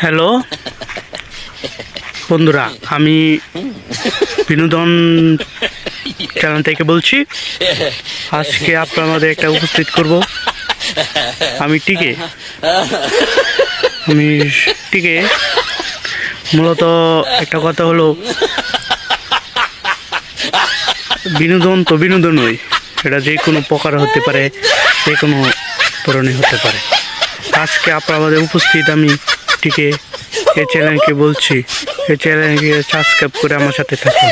Hello. বন্ধুরা, আমি বিনোদন চ্যানেল থেকে বলছি, আজকে আপনাদের একটা উপস্থিত করব। আমি টিকে। আমি টিকে। মূলত একটা কথা হলো, বিনোদন তো বিনোদনই। এটা যে কোনো প্রকার হতে পারে, যে কোনো ধরনের হতে পারে। আজকে আপনাদের উপস্থিত আমি টিকে এই চ্যানেলকে বলছি, এই চ্যানেলকে সাবস্ক্রাইব করে আমার সাথে থাকুন।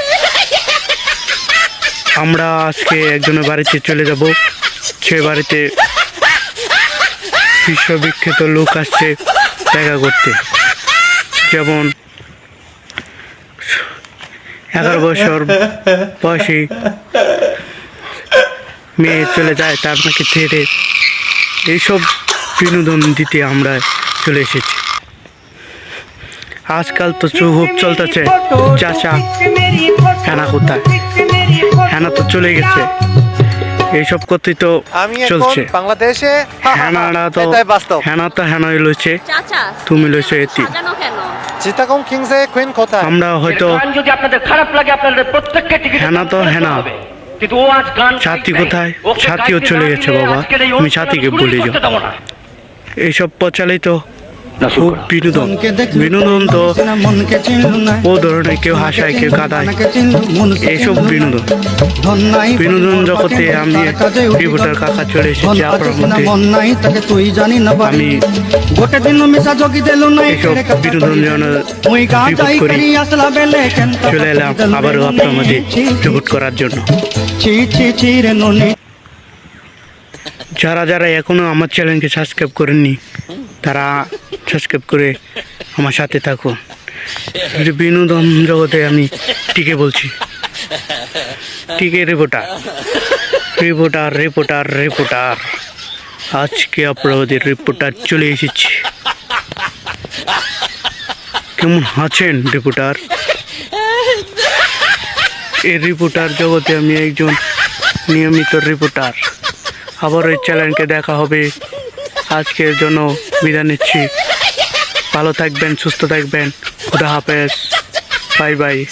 আমরা আজকে একজনের বাড়িতে চলে যাব। সে বাড়িতে বিশ্ববিখ্যাত লোক আসছে দেখা করতে। যেমন এগারো বছর বয়সী মেয়ে চলে যায়, তার নাকি ছেড়ে। এইসব বিনোদন দিতে আমরা চলে এসেছি। আজকাল তো খুব চলতেছে। চাচা হেনা কোথায়? হেনা তো চলে গেছে। এইসব করতে তো আমি চলছে। বাংলাদেশে হেনারা তো বাস্তব। হেনা তো হেনাই লইছে। তুমি লইছো এটি। চিটাগং কিংসে কুইন কোথায়? আমরা হয়তো যদি আপনাদের খারাপ লাগে আপনাদের প্রত্যেককে টিকিট হেনা তো হেনা। কিন্তু ও আজ গান ছাতি কোথায়? ছাতিও চলে গেছে বাবা। অনুষ্ঠান ছাতিকে করতে যাও। এইসব প্রচালিত। বিনোদন বিনোদন তো ও ধরনের কেউ হাসায় কেউ কাঁদায়। এইসব বিনোদন। বিনোদন জগতে আমি রিপোর্টার কাকা চলে এসেছি আপনার মধ্যে। আমি গোটে দিন মিশা যোগী দিলু নাই এইসব বিনোদন রিপোর্ট করি। চলে এলাম আবারও আপনার মধ্যে রিপোর্ট করার জন্য। যারা যারা এখনও আমার চ্যানেলকে সাবস্ক্রাইব করেননি তারা সাবস্ক্রাইব করে আমার সাথে থাকুন বিনোদন জগতে আমি টিকে বলছি। টিকে রিপোর্টার রিপোর্টার রিপোর্টার রিপোর্টার আজকে আপনাদের রিপোর্টার চলে এসেছি। কেমন আছেন রিপোর্টার এই রিপোর্টার জগতে আমি একজন নিয়মিত রিপোর্টার আবার ওই চ্যানেলকে দেখা হবে আজকের জন্য বিদায় নিচ্ছি। ভালো থাকবেন সুস্থ থাকবেন। খুদা হাফেজ। Bye bye.